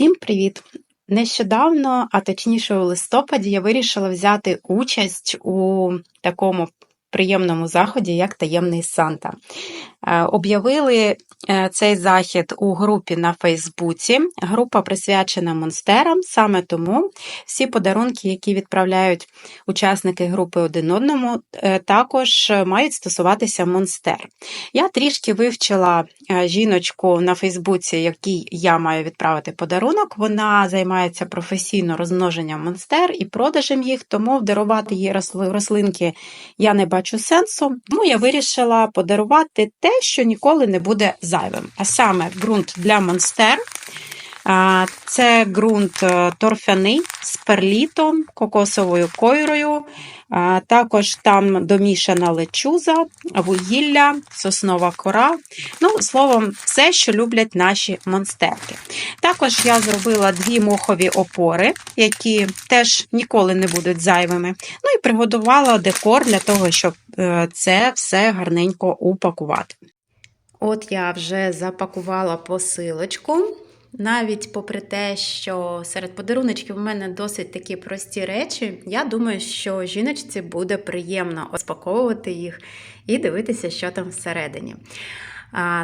Всім привіт! Нещодавно, а точніше у листопаді, я вирішила взяти участь у такому приємному заході, як таємний Санта. Е, Об'явили е, цей захід у групі на Фейсбуці. Група присвячена монстерам. Саме тому всі подарунки, які відправляють учасники групи один одному, е, також мають стосуватися монстер. Я трішки вивчила жіночку на Фейсбуці, якій я маю відправити подарунок. Вона займається професійно розмноженням монстер і продажем їх, тому дарувати їй рослинки я не бачу сенсу. Тому я вирішила подарувати те, що ніколи не буде зайвим. А саме ґрунт для монстер. Це ґрунт е, торфяний з перлітом, кокосовою койрою. Також там домішана лечуза, вугілля, соснова кора. Ну, словом, все, що люблять наші монстерки. Також я зробила дві мохові опори, які теж ніколи не будуть зайвими. Ну і приготувала декор для того, щоб е, це все гарненько упакувати. От я вже запакувала посилочку. Навіть попри те, що серед подаруночків у мене досить такі прості речі, я думаю, що жіночці буде приємно розпаковувати їх і дивитися, що там всередині.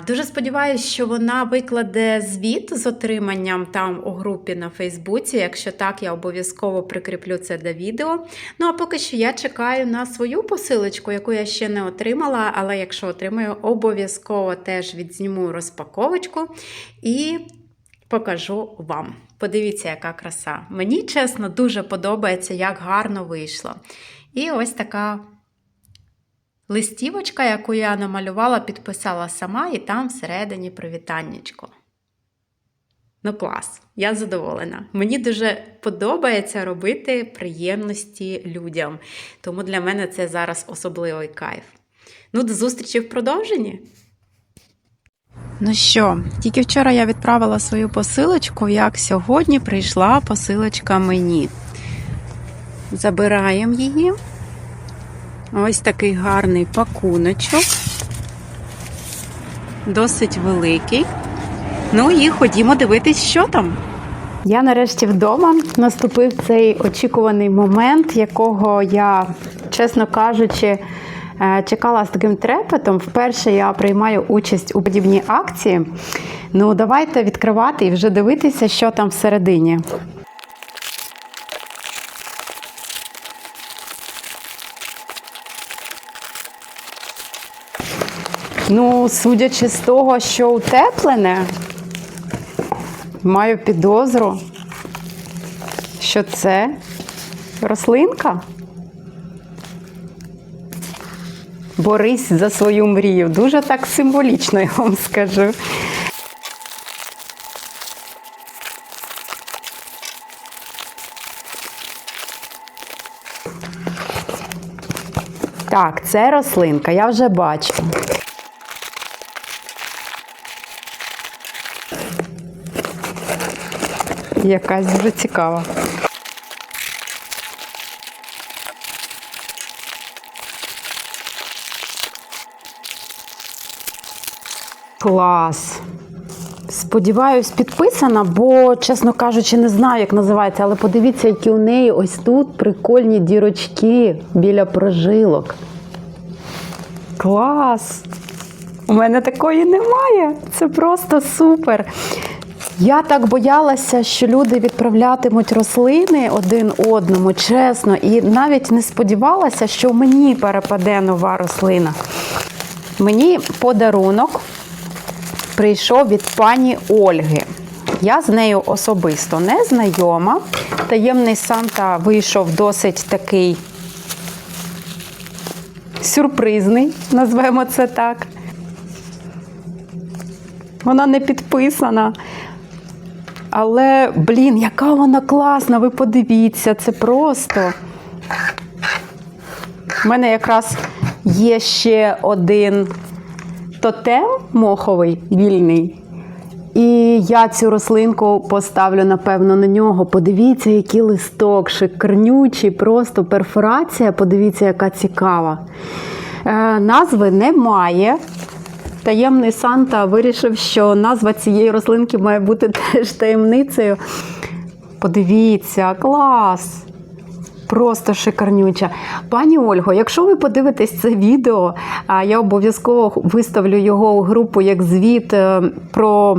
Дуже сподіваюся, що вона викладе звіт з отриманням там у групі на Фейсбуці. Якщо так, я обов'язково прикріплю це до відео. Ну а поки що я чекаю на свою посилочку, яку я ще не отримала, але якщо отримаю, обов'язково теж відзніму розпаковочку і покажу вам. Подивіться, яка краса. Мені чесно дуже подобається, як гарно вийшло. І ось така листівочка, яку я намалювала, підписала сама, і там всередині привітаннячко. Ну, клас, я задоволена. Мені дуже подобається робити приємності людям. Тому для мене це зараз особливий кайф. Ну, до зустрічі в продовженні. Ну що, тільки вчора я відправила свою посилочку, як сьогодні прийшла посилочка мені. Забираємо її. Ось такий гарний пакуночок. Досить великий. Ну і ходімо дивитись, що там. Я нарешті вдома наступив цей очікуваний момент, якого я, чесно кажучи, чекала з таким трепетом. Вперше я приймаю участь у подібній акції. Ну, давайте відкривати і вже дивитися, що там всередині. Ну, судячи з того, що утеплене, маю підозру, що це рослинка. Борись за свою мрію. Дуже так символічно, я вам скажу. Так, це рослинка, я вже бачу. Якась дуже цікава. Клас. Сподіваюсь, підписана, бо, чесно кажучи, не знаю, як називається, але подивіться, які у неї ось тут прикольні дірочки біля прожилок. Клас! У мене такої немає. Це просто супер. Я так боялася, що люди відправлятимуть рослини один одному, чесно, і навіть не сподівалася, що мені перепаде нова рослина. Мені подарунок прийшов від пані Ольги. Я з нею особисто не знайома. Таємний Санта вийшов досить такий сюрпризний, назвемо це так. Вона не підписана. Але, блін, яка вона класна, ви подивіться, це просто. У мене якраз є ще один тотем моховий вільний. І я цю рослинку поставлю, напевно, на нього. Подивіться, який листок, шикарнючий, просто перфорація. Подивіться, яка цікава. Е, назви немає. таємний Санта вирішив, що назва цієї рослинки має бути теж таємницею. Подивіться, клас! Просто шикарнюча. Пані Ольго, якщо ви подивитесь це відео, а я обов'язково виставлю його у групу як звіт е, про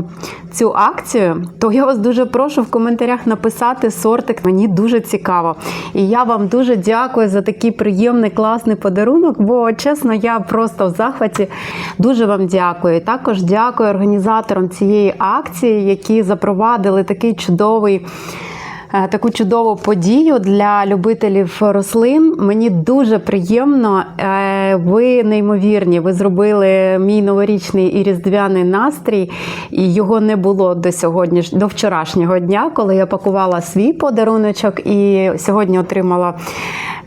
цю акцію, то я вас дуже прошу в коментарях написати сортик. Мені дуже цікаво. І я вам дуже дякую за такий приємний, класний подарунок, бо чесно, я просто в захваті. Дуже вам дякую. Також дякую організаторам цієї акції, які запровадили такий чудовий таку чудову подію для любителів рослин. Мені дуже приємно. Е, Ви неймовірні. Ви зробили мій новорічний і різдвяний настрій, і його не було до сьогодні до вчорашнього дня, коли я пакувала свій подаруночок і сьогодні отримала.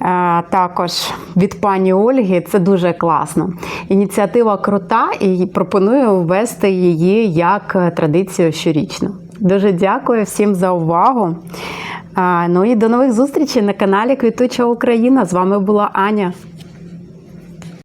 е, Також від пані Ольги це дуже класно. Ініціатива крута, і пропоную ввести її як е, традицію щорічно. Дуже дякую всім за увагу. Ну і до нових зустрічей на каналі Квітуча Україна. З вами була Аня.